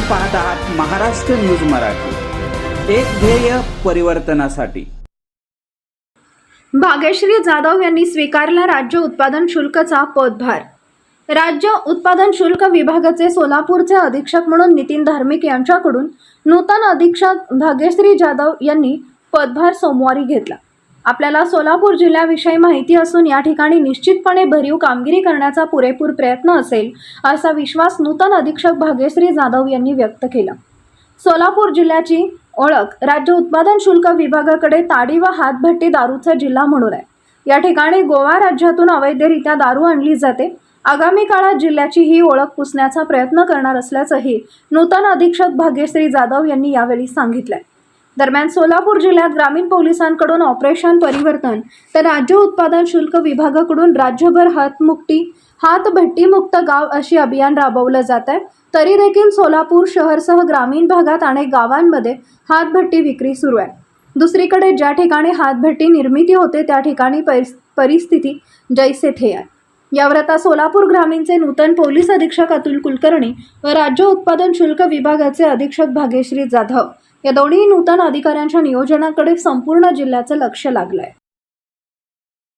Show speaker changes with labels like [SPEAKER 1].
[SPEAKER 1] पाहत आहात महाराष्ट्र न्यूज मराठी. एक ध्येय परिवर्तनासाठी.
[SPEAKER 2] भाग्यश्री जाधव यांनी स्वीकारला राज्य उत्पादन शुल्कचा पदभार. राज्य उत्पादन शुल्क विभागाचे सोलापूरचे अधीक्षक म्हणून नितीन धार्मिक यांच्याकडून नूतन अधीक्षक भाग्यश्री जाधव यांनी पदभार सोमवारी घेतला. आपल्याला सोलापूर जिल्ह्याविषयी माहिती असून या ठिकाणी निश्चितपणे भरीव कामगिरी करण्याचा पुरेपूर प्रयत्न असेल असा विश्वास नूतन अधीक्षक भाग्यश्री जाधव यांनी व्यक्त केला. सोलापूर जिल्ह्याची ओळख राज्य उत्पादन शुल्क विभागाकडे ताडी व हातभट्टी दारूचा जिल्हा म्हणून आहे. या ठिकाणी गोवा राज्यातून अवैधरित्या दारू आणली जाते. आगामी काळात जिल्ह्याची ही ओळख पुसण्याचा प्रयत्न करणार असल्याचंही नूतन अधीक्षक भाग्यश्री जाधव यांनी यावेळी सांगितलंय. दरम्यान सोलापूर जिल्ह्यात ग्रामीण पोलिसांकडून ऑपरेशन परिवर्तन तर राज्य उत्पादन शुल्क विभागाकडून राज्यभर हातमुक्ती हातभट्टीमुक्त गाव अशी अभियान राबवलं जात आहे. तरी देखील सोलापूर शहरसह ग्रामीण भागात अनेक गावांमध्ये हातभट्टी विक्री सुरू आहे. दुसरीकडे ज्या ठिकाणी हातभट्टी निर्मिती होते त्या ठिकाणी परिस- परिस्थिती जैसे थे आहे. यावर आता सोलापूर ग्रामीणचे नूतन पोलीस अधीक्षक अतुल कुलकर्णी व राज्य उत्पादन शुल्क विभागाचे अधीक्षक भाग्यश्री जाधव या दोन्ही नूतन अधिकाऱ्यांच्या नियोजनाकडे संपूर्ण जिल्ह्याचं लक्ष लागलंय.